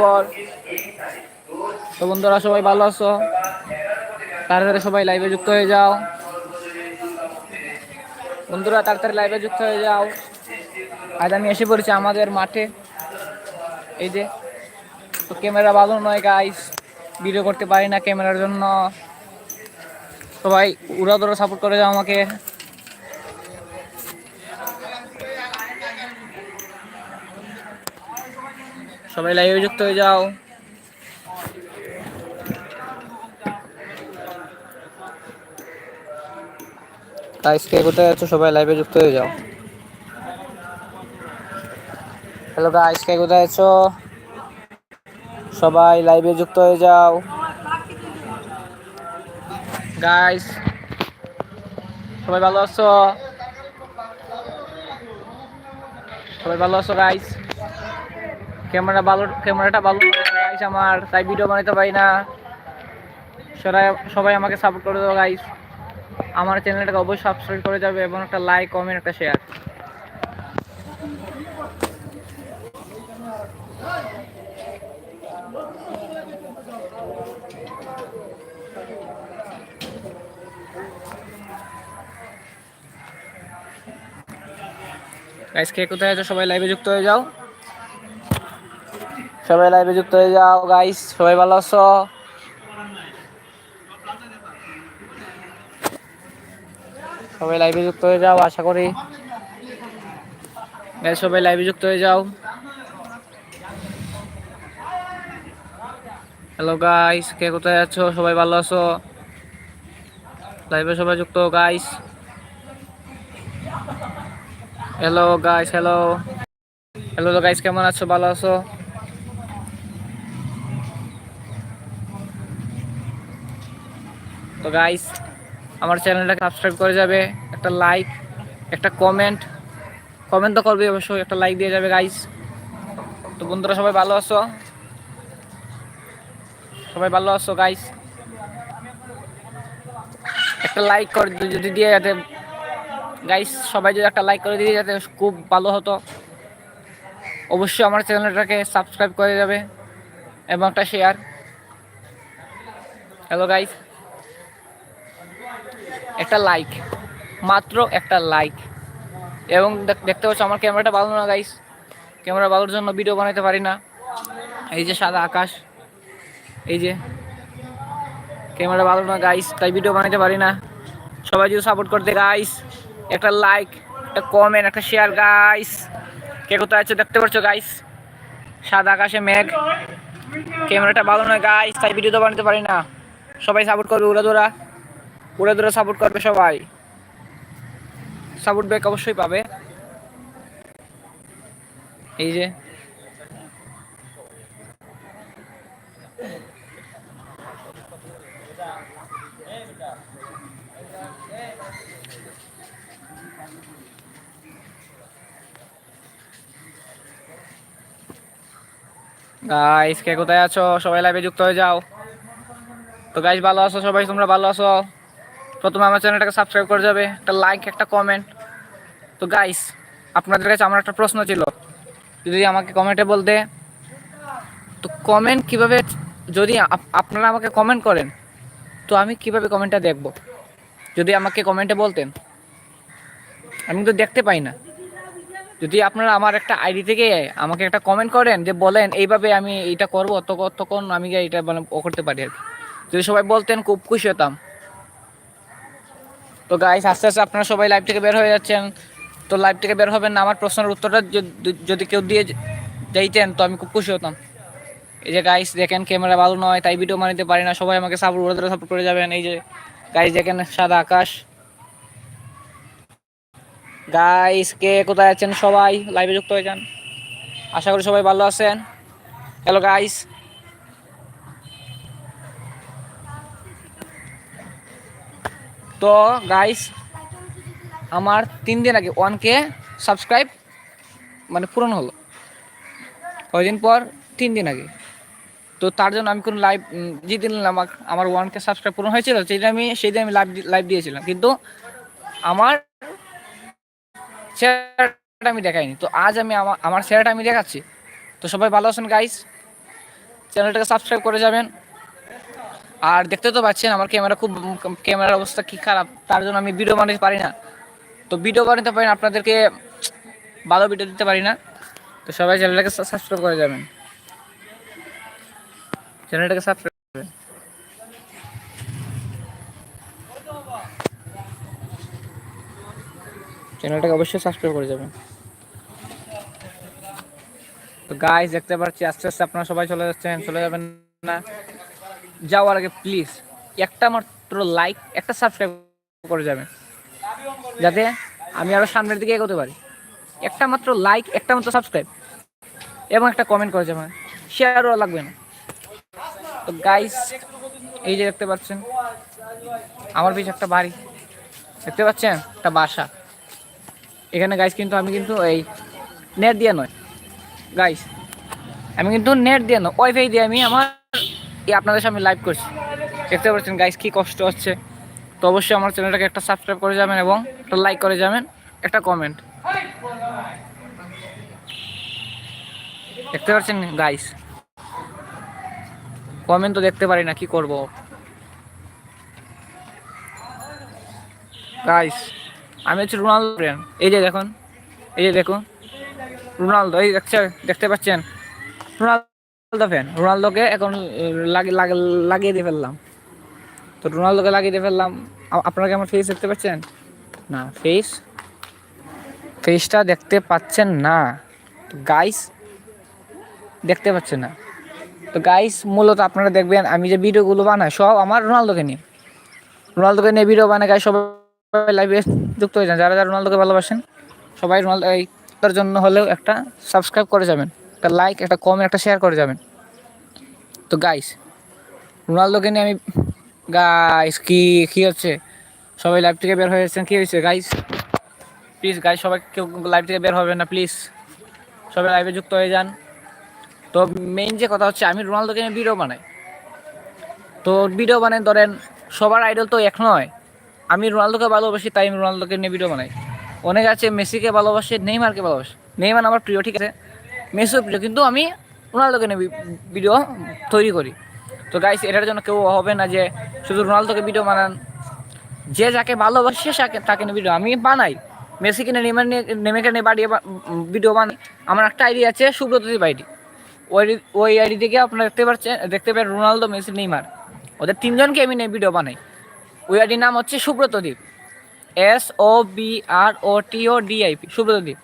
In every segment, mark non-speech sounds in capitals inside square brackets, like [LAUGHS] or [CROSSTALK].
পর তো বন্ধুরা, সবাই ভালো আছো? তাড়াতাড়ি সবাই লাইভে যুক্ত হয়ে যাও। বন্ধুরা, তাড়াতাড়ি লাইভে যুক্ত হয়ে যাও। আজ আমি এসে পড়েছি আমাদের মাঠে। এই যে, তো ক্যামেরা ভালো নয় গাইস ভিডিও করতে পারি না ক্যামেরার জন্য। সবাই উড়া ধরে সাপোর্ট করে যাও আমাকে। সবাই লাইভে যুক্ত হয়ে যাও। গাইস কে কোথায় আছো, সবাই লাইভে যুক্ত হয়ে যাও। হ্যালো গাইস কে কোথায় আছো? সবাই লাইভে যুক্ত হয়ে যাও। গাইস সবাই ভালো আছো? সবাই ভালো আছো গাইস ক্যামেরা ভালো, ক্যামেরাটা ভালো আমার, তাই ভিডিও বানাতে পারি না। সবাই সবাই আমাকে সাপোর্ট করে দেবো গাইস আমার চ্যানেলটাকে অবশ্যই সাবস্ক্রাইব করে যাবে এবং একটা লাইক কমেন্ট একটা শেয়ার গাইস কে কোথায় আছো? সবাই লাইভে যুক্ত হয়ে যাও। সবাই লাইভে যুক্ত হয়ে যাও গাইস সবাই ভালো আছো? সবাই লাইভে যুক্ত হয়ে যাও, আশা করি। সবাই লাইভে যুক্ত হয়ে যাও। হ্যালো গাইস কে কোথায় আছো? সবাই ভালো আছো? লাইভে সবাই যুক্ত guys hello guys hello hello guys কেমন আছো? ভালো আছো? তো গাইস আমার চ্যানেলটাকে সাবস্ক্রাইব করে যাবে, একটা লাইক একটা কমেন্ট কমেন্ট তো করবে অবশ্যই, একটা লাইক দিয়ে যাবে গাইস তো বন্ধুরা সবাই ভালো আছো? সবাই ভালো আছো গাইস একটা লাইক করে যদি দিয়ে যাতে গাইস সবাই যদি একটা লাইক করে দিয়ে যাতে খুব ভালো হতো, অবশ্যই আমার চ্যানেলটাকে সাবস্ক্রাইব করে যাবে এবং একটা শেয়ার হ্যালো গাইস একটা লাইক মাত্র একটা লাইক এবং দেখ- দেখতে পাচ্ছ আমার ক্যামেরাটা ভালো না গাইস ক্যামেরা ভালোর জন্য ভিডিও বানাতে পারি না। এই যে সাদা আকাশ, এই যে ক্যামেরা ভালো না গাইস তাই ভিডিও বানাতে পারি না। সবাই যদি সাপোর্ট করতে গাইস একটা লাইক একটা কমেন্ট একটা শেয়ার গাইস কে কোথায় আছে দেখতে পাচ্ছ গাইস সাদা আকাশে মেঘ। ক্যামেরাটা ভালো নয় গাইস তাই ভিডিও তো বানাতে পারি না। সবাই সাপোর্ট করবে উড়া দৌড়া উড়ে ধরে সাপোর্ট করবে সবাই। সাপোর্ট ব্যাক অবশ্যই পাবে। এই যে। কোথায় আছো? সবাই লাইভে যুক্ত হয়ে যাও। তো গাইস ভালো আছো? সবাই, তোমরা ভালো আছো? প্রথমে আমার চ্যানেলটাকে সাবস্ক্রাইব করে যাবে, একটা লাইক একটা কমেন্ট তো গাইস আপনাদের কাছে আমার একটা প্রশ্ন ছিল। যদি আমাকে কমেন্টে বলতে, তো কমেন্ট কীভাবে, যদি আপনারা আমাকে কমেন্ট করেন, তো আমি কীভাবে কমেন্টটা দেখব? যদি আমাকে কমেন্টে বলতেন, আমি তো দেখতে পাই না। যদি আপনারা আমার একটা আইডি থেকে আমাকে একটা কমেন্ট করেন যে বলেন, এইভাবে আমি এটা করব তখন আমি এটা মানে করতে পারি আর কি। যদি সবাই বলতেন, খুব খুশি হতাম। তো গাইস আস্তে আস্তে আপনারা সবাই লাইভ থেকে বের হয়ে যাচ্ছেন। তো লাইভ থেকে বের হবেন না, আমার প্রশ্নের উত্তরটা যদি- কেউ দিয়ে যাইতেন তো আমি খুব খুশি হতাম। এই যে গাইস দেখেন ক্যামেরা ভালো নয়, তাই ভিডিও বানাতে পারি না। সবাই আমাকে সাপোর্ট করে সাপোর্ট করে যাবেন। এই যে গাইস দেখেন সাদা আকাশ। গাইস কে কোথায় আছেন সবাই? লাইভে যুক্ত হয়ে যান। আশা করি সবাই ভালো আছেন। হ্যালো গাইস তো গাইস আমার তিন দিন আগে ওয়ান কে সাবস্ক্রাইব মানে পূরণ হলো। কয়দিন পর? তিন দিন আগে। তো তার জন্য আমি কোনো লাইভ যেদিন আমার আমার ওয়ান কে সাবস্ক্রাইব পূরণ হয়েছিল, সেই দিন আমি, সেই দিন আমি লাইভ লাইভ দিয়েছিলাম। কিন্তু আমার চেহারাটা আমি দেখাইনি। তো আজ আমি আমার আমার চেহারাটা আমি দেখাচ্ছি। তো সবাই ভালো আছেন গাইস চ্যানেলটাকে সাবস্ক্রাইব করে যাবেন। আর দেখতে তো পাচ্ছেন, আমার ক্যামেরা খুব ক্যামেরার অবস্থা কি খারাপ, তার জন্য আমি ভিডিও বানাতে পারি না। তো ভিডিও বানাতে পারি না আপনাদেরকে ভালো ভিডিও দিতে পারি না। তো সবাই চ্যানেলটাকে সাবস্ক্রাইব করে যাবেন। চ্যানেলটাকে সাবস্ক্রাইব করবেন। চ্যানেলটাকে অবশ্যই সাবস্ক্রাইব করে যাবেন। তো গাইস দেখতে পাচ্ছি, আস্তে আস্তে আপনারা সবাই চলে যাচ্ছেন, চলে যাবেন না। যাওয়ার আগে প্লিজ একটা মাত্র লাইক একটা সাবস্ক্রাইব করে যাবেন যাতে আমি আরও সামনের দিকে এগোতে পারি। একটা মাত্র লাইক একটা মাত্র সাবস্ক্রাইব এবং একটা কমেন্ট করে যাবেন শেয়ারও লাগবে না। তো গাইস এই যে দেখতে পাচ্ছেন, আমার পিছনে একটা বাড়ি। দেখতে পাচ্ছেন? একটা বাসা। এখানে গাইস কিন্তু আমি কিন্তু এই নেট দিয়ে নয়। গাইস আমি কিন্তু নেট দিয়ে নয়। ওয়াইফাই দিয়ে আমি আমার আপনাদের সামনে লাইভ করছি। দেখতে পাচ্ছেন গাইস কি কষ্ট হচ্ছে। তো অবশ্যই আমার চ্যানেলটাকে একটা সাবস্ক্রাইব করে যাবেন এবং একটা লাইক করে যাবেন, একটা কমেন্ট দেখতে পাচ্ছেন গাইস কমেন্ট তো দেখতে পারি না, কি করব? গাইস আমি হচ্ছে রোনাল্ডো ফ্রেন্ড এই যে দেখুন, এই যে দেখুন, রোনালদো, এই দেখছে, দেখতে পাচ্ছেন? রোনালদো ফ্যান রোনালদোকে এখন লাগি- লাগি- লাগিয়ে দিয়ে ফেললাম। তো রোনালদোকে লাগিয়ে দিয়ে ফেললাম। আপনারা কি আমার ফেস দেখতে পাচ্ছেন? না ফেস ফেসটা দেখতে পাচ্ছেন না। গাইস দেখতে পাচ্ছেন না। তো গাইস মূলত আপনারা দেখবেন, আমি যে ভিডিওগুলো বানাই, সব আমার রোনালদোকে নিয়ে। রোনালদোকে নিয়ে ভিডিও বানাই গাই সবাই লাইভে যুক্ত হয়ে যান। যারা যারা রোনালদোকে ভালোবাসেন, সবাই রোনালদো এই জন্য হলেও একটা সাবস্ক্রাইব করে যাবেন। একটা লাইক একটা কমেন্ট একটা শেয়ার করে যাবেন। তো গাইস রোনালদোকে নিয়ে আমি গাইস কি কি হচ্ছে? সবাই লাইভ থেকে বের হয়ে যাচ্ছেন। কি হয়েছে গাইস প্লিজ গাইস সবাই কেউ লাইভ থেকে বের হবে না প্লিজ সবাই লাইভে যুক্ত হয়ে যান। তো মেইন যে কথা হচ্ছে, আমি রোনালদোকে নিয়ে ভিডিও বানাই। তো ভিডিও বানাই, ধরেন, সবার আইডল তো এক নয়। আমি রোনালদোকে ভালোবাসি, তাই আমি রোনালদোকে নিয়ে ভিডিও বানাই। অনেক আছে, মেসিকে ভালোবাসে, নেইমারকে ভালোবাসে। নেইমার আমার প্রিয়, ঠিক আছে? মেসিও প্রিয় কিন্তু আমি রোনালদোকে নিয়ে ভিডিও তৈরি করি। তো গাইস এটার জন্য কেউ হবে না যে শুধু রোনালদোকে ভিডিও বানান। যে যাকে ভালোবাসে তাকে তাকে নিয়ে ভিডিও আমি বানাই। মেসিকে নিয়ে নেমে নিয়ে নেমেকে নিয়ে বাড়িয়ে ভিডিও বানাই। আমার একটা আইডি আছে সুব্রতদীপ আইডি। ওই ওই আইডি থেকে আপনারা দেখতে পাচ্ছেন দেখতে পাবেন রোনালদো, মেসি, নেইমার। ওদের তিনজনকে আমি নিয়ে ভিডিও বানাই। ওই আইডির নাম হচ্ছে Subratadip S O B R O T O D I P Subratadip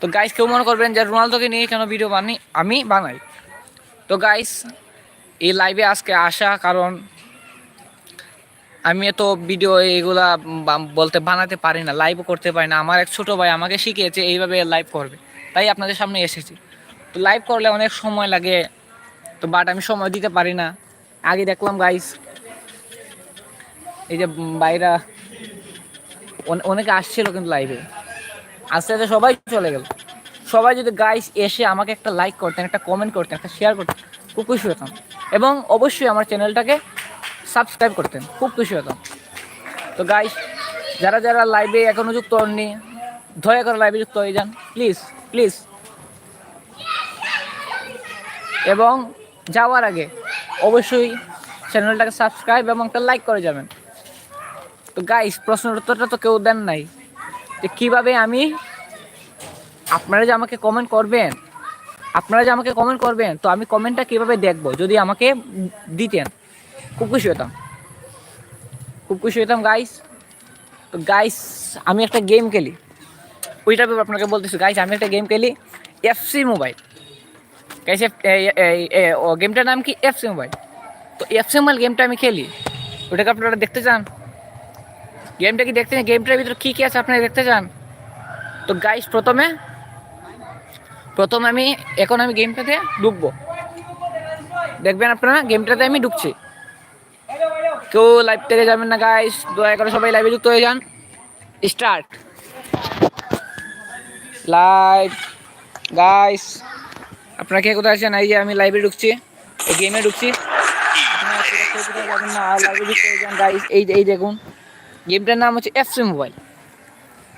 তো গাইস কেউ মনে করবেন যে রোনালদোকে নিয়ে কেন ভিডিও বানি আমি বানাই তো গাইস এই লাইভে আজকে আসা কারণ আমি এত ভিডিও এগুলা বলতে বানাতে পারি না লাইভও করতে পারি না। আমার এক ছোটো ভাই আমাকে শিখিয়েছে এইভাবে লাইভ করবে। তাই আপনাদের সামনে এসেছি। তো লাইভ করলে অনেক সময় লাগে, তো বাট আমি সময় দিতে পারি না। আগে দেখলাম গাইস এই যে বাইরা অনেকে আসছিল কিন্তু লাইভে আস্তে আস্তে সবাই চলে গেল। সবাই যদি গাইস এসে আমাকে একটা লাইক করতেন, একটা কমেন্ট করতেন, একটা শেয়ার করতেন, খুব খুশি হতাম। এবং অবশ্যই আমার চ্যানেলটাকে সাবস্ক্রাইব করতেন, খুব খুশি হতাম। তো গাইস যারা যারা লাইভে এখনও যুক্ত হননি, দয়া করে লাইভে যুক্ত হয়ে যান। প্লিজ প্লিজ এবং যাওয়ার আগে অবশ্যই চ্যানেলটাকে সাবস্ক্রাইব এবং একটা লাইক করে যাবেন। তো গাইস প্রশ্নের উত্তরটা তো কেউ দেন নাই। যে কীভাবে আমি আপনারা যে আমাকে কমেন্ট করবেন, আপনারা যে আমাকে কমেন্ট করবেন, তো আমি কমেন্টটা কীভাবে দেখব? যদি আমাকে দিতেন, খুব খুশি হতাম। খুব খুশি হতাম গাইস তো গাইস আমি একটা গেম খেলি। ওইটা আপনাকে বলতেছি গাইস আমি একটা গেম খেলি এফসি মোবাইল গাইস গেমটার নাম কি? এফসি মোবাইল তো এফসি মোবাইল গেমটা আমি খেলি। ওটাকে আপনারা দেখতে চান? গেমটা কি দেখতে চান? গেমটার ভিতরে কী কী আছে আপনারা দেখতে চান? তো গাইস প্রথমে প্রথমে আমি, এখন আমি গেমটাতে ঢুকবো। দেখবেন আপনারা, গেমটাতে আমি ঢুকছি। কেউ লাইভ থেকে যাবেন না গাইস দয়া করে সবাই লাইভে যুক্ত হয়ে যান। স্টার্ট লাইভ গাইস আপনারা কে কোথায় আছেন? এই যে আমি লাইভে ঢুকছি। গেমে ঢুকছি। আপনারা যাবেন না লাইভে যুক্ত হয়ে যান গাইস এই এই দেখুন। গেমটার নাম হচ্ছে এফসি মোবাইল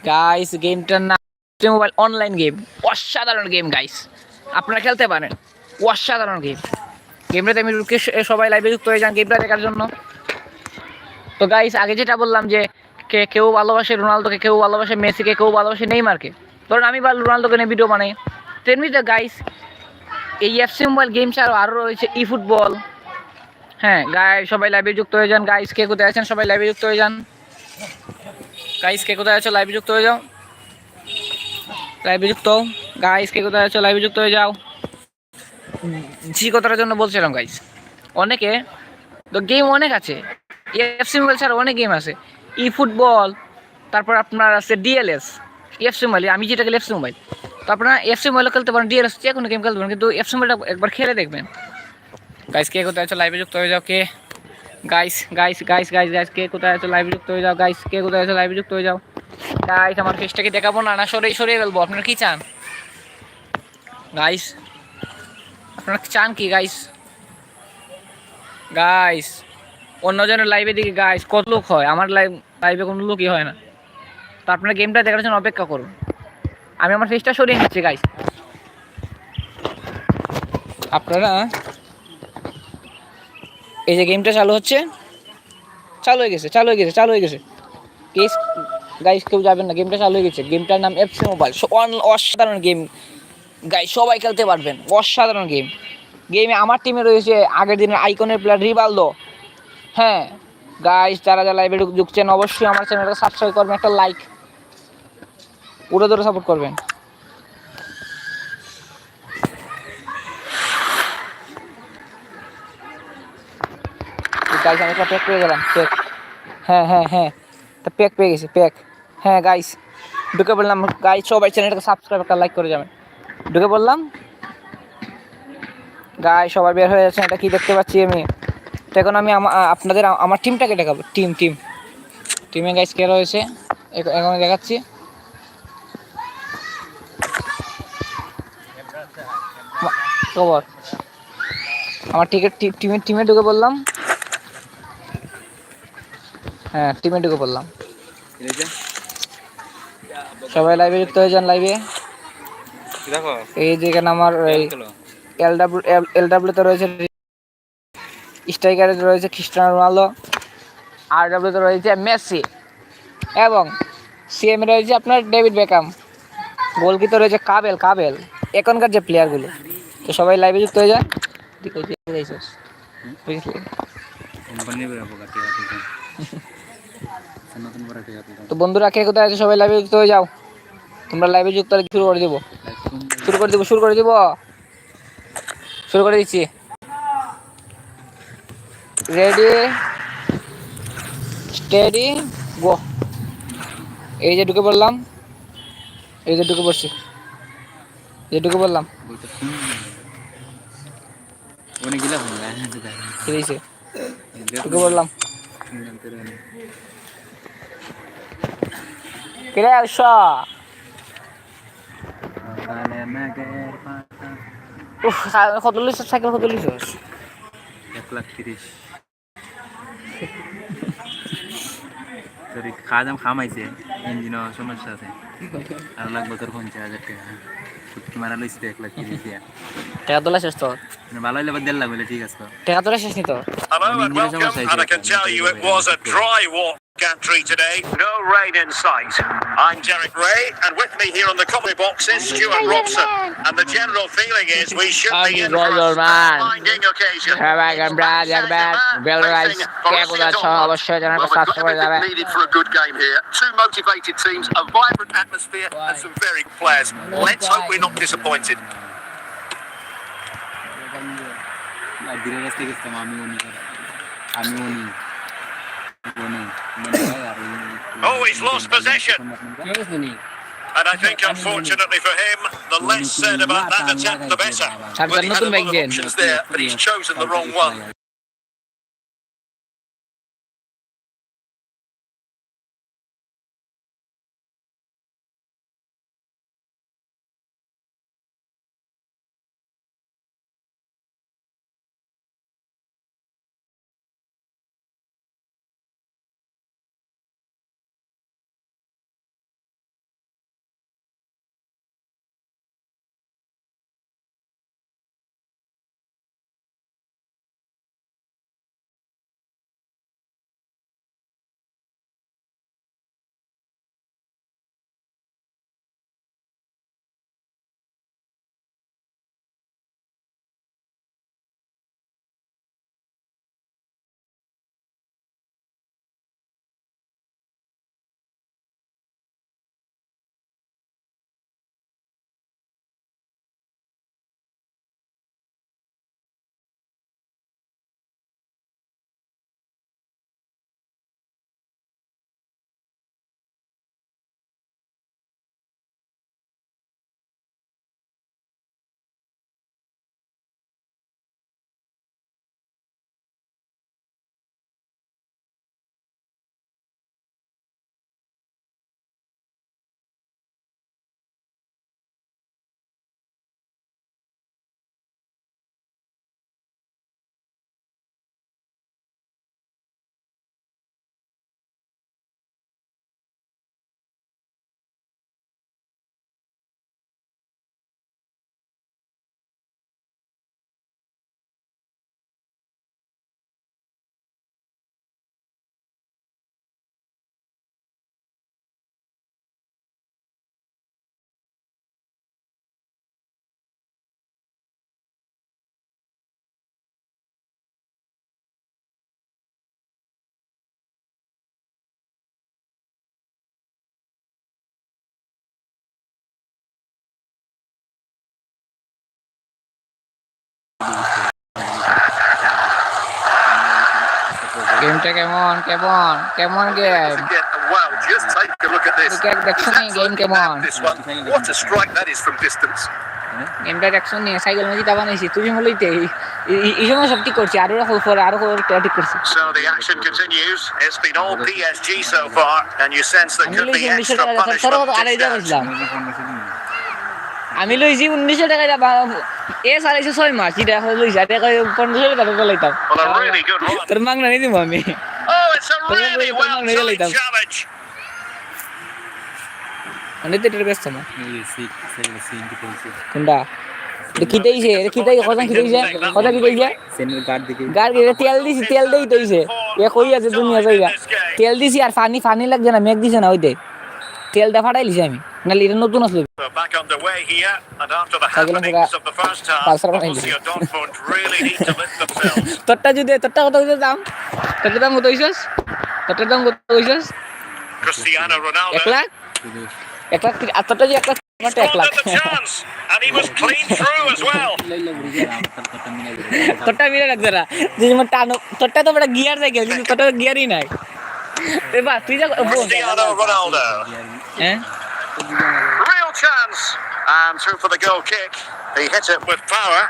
গাইস গেমটার নাম এফসি মোবাইল অনলাইন গেম অসাধারণ গেম গাইস আপনারা খেলতে পারেন। অসাধারণ গেম গেমটাতে আমি সবাই লাইভে যুক্ত হয়ে যান গেমটা দেখার জন্য। তো গাইস আগে যেটা বললাম যে, কে কেউ ভালোবাসে রোনালদোকে, কেউ ভালোবাসে মেসিকে, কেউ ভালোবাসে নেইমারকে। ধরুন আমি রোনালদোকে নিয়ে ভিডিও বানাই। তো এমনিতে গাইস এই এফসি মোবাইল গেম ছাড়াও আরও রয়েছে ই ফুটবল হ্যাঁ গাই সবাই লাইভে যুক্ত হয়ে যান। গাইস কে কোথায় আছেন? সবাই লাইভে যুক্ত হয়ে যান। গাইস কে কোথায় আছো? লাইভে যুক্ত হয়ে যাও। লাইভে যুক্ত গাইস কে কোথায় আছো? লাইভে যুক্ত হয়ে যাও। জি, কথাটার জন্য বলছিলাম গাইস অনেকে তো গেম অনেক আছে। এফসি মোবাইল ছাড়া অনেক গেম আছে। ই ফুটবল তারপর আপনার আছে ডিএলএস এফসি মোবাইল আমি যেটা গেলে এফসি মোবাইল তো আপনারা এফসি মোবাইলও খেলতে পারেন ডিএলএস যে কোনো গেম খেলতে পারেন, কিন্তু এফসি মোবাইলটা একবার খেলে দেখবেন। গাইস কে কোথায় আছো? লাইভে যুক্ত হয়ে যাও, কে? Guys guys guys guys guys কে কোথায় আছো? লাইভে যুক্ত হয়ে যাও। গাইস কে কোথায় আছো? লাইভে যুক্ত হয়ে যাও। গাইস আমার ফেসটাকে দেখাবো না না সরে সরিয়ে ফেলব। আপনারা কি চান? গাইস আপনারা চান কি গাইস গাইস অন্যজনের লাইভে দেখি গাইস কত লোক হয়? আমার লাইভ লাইভে কোনো লোকই হয় না। তো আপনারা গেমটা দেখার জন্য অপেক্ষা করুন। আমি আমার ফেসটা সরিয়ে নিচ্ছি গাইস আপনারা এই যে গেমটা চালু হচ্ছে, চালু হয়ে গেছে, চালু হয়ে গেছে, চালু হয়ে গেছে। কেস গাইস কেউ যাবেন না গেমটা চালু হয়ে গেছে। গেমটার নাম এফসি মোবাইল অসাধারণ গেম গাই সবাই খেলতে পারবেন, অসাধারণ গেম গেমে আমার টিমে রয়েছে আগের দিনের আইকনের প্লেয়ার রিবালদো হ্যাঁ গাইস যারা যারা লাইভে ঢুকছেন অবশ্যই আমার চ্যানেলটা সাবস্ক্রাইব করবেন, একটা লাইক পুরো ধরে সাপোর্ট করবেন। গাইস আমি একটা প্যাক পেয়ে গেলাম প্যাক হ্যাঁ হ্যাঁ হ্যাঁ। তা প্যাক পেয়ে গেছি প্যাক হ্যাঁ গাইস ঢুকে বললাম গাইস সবাই চ্যানেলটাকে সাবস্ক্রাইব একটা লাইক করে যাবেন। ঢুকে বললাম গাই সবাই বের হয়ে যাচ্ছে, এটা কি দেখতে পাচ্ছি আমি? তো এখন আমি আপনাদের আমার টিমটাকে দেখাবো টিম টিম টিমে গাইস কে রয়েছে এখন দেখাচ্ছি। খবর। আমার টিকিট টিমে টিমে ঢুকে বললাম হ্যাঁ টিমে ঢুকে বললাম সবাই লাইভে যুক্ত হয়ে যান লাইভে দেখো? এই যে এখানে আমার এই এল ডাব্লিউ এল ডাব্লিউতে রয়েছে স্ট্রাইকারে রয়েছে খ্রিস্টানো রোনালদো আর ডাব্লিউতে রয়েছে মেসি এবং সিএম রয়েছে আপনার ডেভিড বেকাম গোলকিতে রয়েছে কাবেল কাবেল এখনকার যে প্লেয়ারগুলো তো সবাই লাইভে যুক্ত হয়ে যায়? বুঝলি কোম্পানি বেরোবো কাটি কাটি নতুন করে টিকা দিলাম তো বন্ধুরা কে কোথায় আছে সবাই লাইভে যুক্ত হয়ে যাও। তোমরা লাইভে যুক্ত হলে শুরু করে দিব। শুরু করে দিব শুরু করে দিব। শুরু করে দিচ্ছি। রেডি স্টেডি গো এই যে ঢুকে পড়লাম। এই যে ঢুকে পড়ছি। এই যে ঢুকে পড়লাম। ঢুকে পড়লাম। কিরে উৎস উফ কত লিস সাইকেল কত লিস এক লাখ তিরিশ। তোর খাদাম খামাইছে ইঞ্জিনও সমস্যা আছে আর লাগবে তোর পঞ্চাশ হাজার টাকা। ফুটকি মারা লইছে এক লাখ তিরিশ দিয়া। টাকা তোলা শেষ তো? মানে ভালো হইলে দেড় লাখ হইলে ঠিক আছে। টাকা তোলা শেষ নি তো? gantry today. No rain in sight. I'm Derek Ray, and with me here on the comedy box is Stuart Robson. And the general feeling is we should be in for a minding occasion. Well, needed for a good game here. Two motivated teams, a vibrant atmosphere, and some very good players. Let's hope we're not disappointed. धीरे रस्ते किसका मामी होनी आमी होनी Always lost possession. And I think, unfortunately for him, the less said about that attempt, the better. Well, he had a lot of options there, but he's chosen the wrong one. কেমন কেমন কেমন game Again, wow, just take a look at this. Look at the He's swing game, absolutely come on. nabbed This one. What a strike that is from distance. গেমটা দেখছো নি cycle মধ্যে দাবা নিয়েছি তুই মূলইতে এই সময় সব ঠিক করছি আরো রাখো পরে আরো ঠিক করছি So the action continues. It's been all PSG so far, and you sense there আমি could be লইছি উনিশশো extra টাকা তোর punishment. আমি লইছি উনিশশো টাকা এ চালাইছে ছয় মাস এটা লইছি আর টাকা পনেরোশো টাকা চালাইতাম. তোর মাংনা নিয়ে দিব আমি। Oh. অনেক তো এটা ব্যস্ত না। এই সিট সেগুলো সিনটি পড়ছে কোনটা? এটা খিটাইছে এটা কথা খিটাইছে কথা খিটাইছে গেলে তেল দিছি তেল দেই তৈছে এ কই আছে দুনিয়া জায়গা। তেল দিছি আর পানি পানি লাগছে না মেঘ দিছে না ওইতে। তেল দেখা টাই আমি। নাহলে এটা নতুন আসলো। [LAUGHS] তোরটা যদি তোরটা কথা কইছিস দাম? তোর দাম কত হইছিস? তোরটা দাম কত হইছিস? এক লাখ? এক লাখ আর তোরটা যদি এক লাখ তোরটা মিলে রাখ তোরটা তো গিয়ার যাই গেল কিন্তু তোরটা গিয়ারই নাই। এবার তুই যা বোন Cristiano Ronaldo, হ্যাঁ real chance, and through for the goal kick. He hit it with power.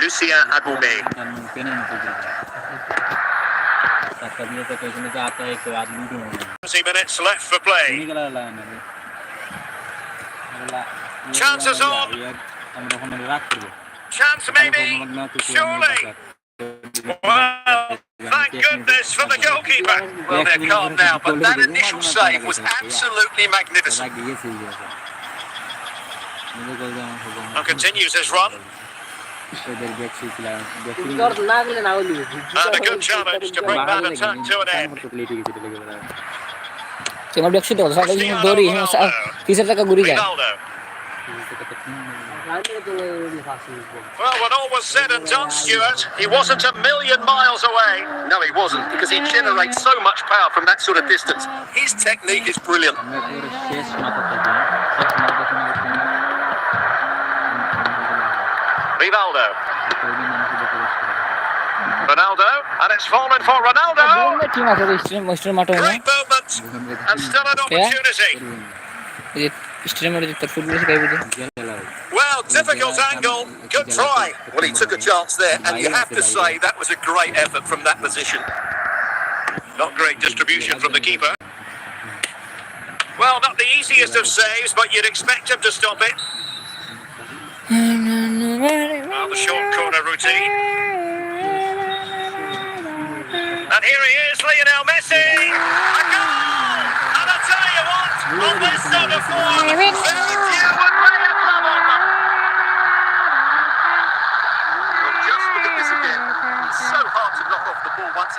Lucien Agoube. 20 minutes left for play. Chances on. Chance maybe. Surely. Well, thank goodness for the goalkeeper. Well, they're calm now, but that initial save was absolutely magnificent. And continues his run. And a good challenge to bring that attack to an end. Well, when all was said and done, Stuart, he wasn't a million miles away. No, he wasn't, because he generates so much power from that sort of distance. His technique is brilliant. Rivaldo. Ronaldo, and it's fallen for Ronaldo. Great moment, and still an opportunity. Stream well, difficult angle. Good try. Well, he took a chance there, and you have to say that was a great effort from that position. Not great distribution from the keeper. Well, not the easiest of saves, but you'd expect him to stop it. Well, the short corner routine. And here he is, Lionel Messi. A goal! And I tell you what, on this sort of form,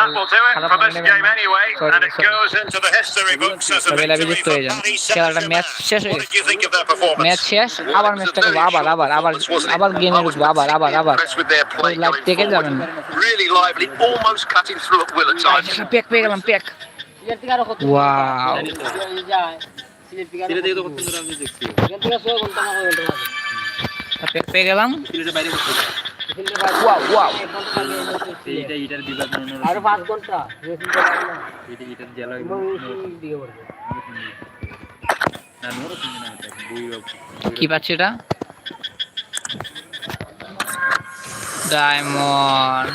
sorry. And that will do it for this game anyway. And it goes into the history books as a victory for হয়ে যান Paris খেলাটা match Saint-Germain. শেষ হয়ে What did you think of their performance? Match শেষ Well, আবার it was a ম্যাচটা করব আবার আবার আবার? আবার গেমে was ঢুকবো আবার আবার particularly আবার impressed with their play live going থেকে forward. যাবেন Really lively, almost cutting through at will at times. Pack পেয়ে গেলাম প্যাক ওয়াও প্যাক পেয়ে গেলাম ওয়াও ওয়াও আরও পাঁচ ঘণ্টা কি পাচ্ছি এটা? ডায়মন্ড।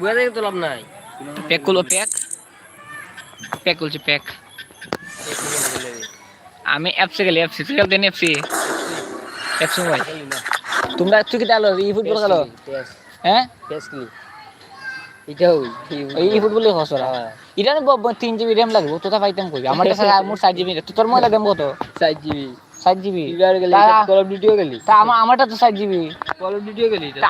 বুঝা দেখে তো লাভ নাই। প্যাক করল প্যাক। প্যাক করছি প্যাক। আমি অ্যাপসে গেলি অ্যাপসি তুই খেলতেন এফসি এফসি মোবাইল তোমরা তুই কি আলো ই ফুটবল খেলো? হ্যাঁ? এটাও এই ফুটবল খসো এটা না তিন জিবি র্যাম লাগবে তোতা পাইতাম কই আমার কাছে আর মোর সাত জিবি তোর দাম কত? সাইড জিবি সাত জিবি কল অফ ডিউটিও গেলি তা আমার আমারটা তো সাত জিবি কল অফ ডিউটিও গেলি তা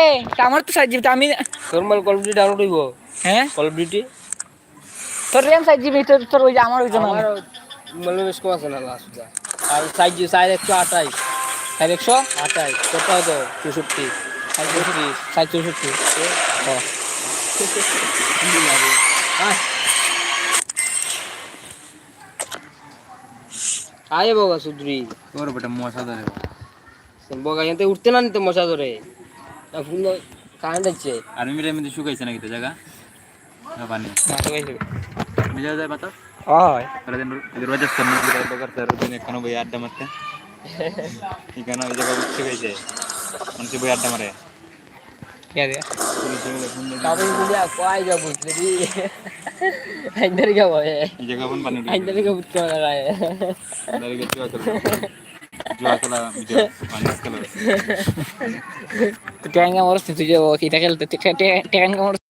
এই আমার তো সাত জিবি তা আমি normal call of duty download হইব? হ্যাঁ? কল অফ ডিউটি তোর রেম সাইজ জিবি তোর তোর ওই যে আমার ওই জন্য আমার মূল্য বেশ কম আছে না লাস্ট আর সাইজ সাইজ একশো আঠাইশ সাইজ একশো? আঠাইশ কোথাও তো চৌষট্টি। সাইজ চৌষট্টি। সাইজ চৌষট্টি। আয় বাবা সুদ্রি। তোর বেটা মশা ধরে। বগা এতে উঠতে না নিতে মশা ধরে। ফুল কারেন্ট আছে। আর মিলে মধ্যে শুকাইছে নাকি তো জায়গা? না পানি মিলে যায় পাতা হয় রাজস্থান করতে দিন এখানে বই আড্ডা মারতে এখানে ওই জায়গা উঠতে গেছে মানুষ বই আড্ডা মারে কে দিয়া পুলিশে মিলে ফোন দিয়ে তারপরে বুঝা কয় যাব বুঝলি আইন্দার যাব এই জায়গা কোন পানি আইন্দার কে বুঝতে না রায় দাঁড়িয়ে জুয়া খেলা জুয়া খেলা ভিডিও পানি খেলা তো ট্যাঙ্গা মরছে তুই যে ও কিটা খেলতে ট্যাঙ্গা মরছে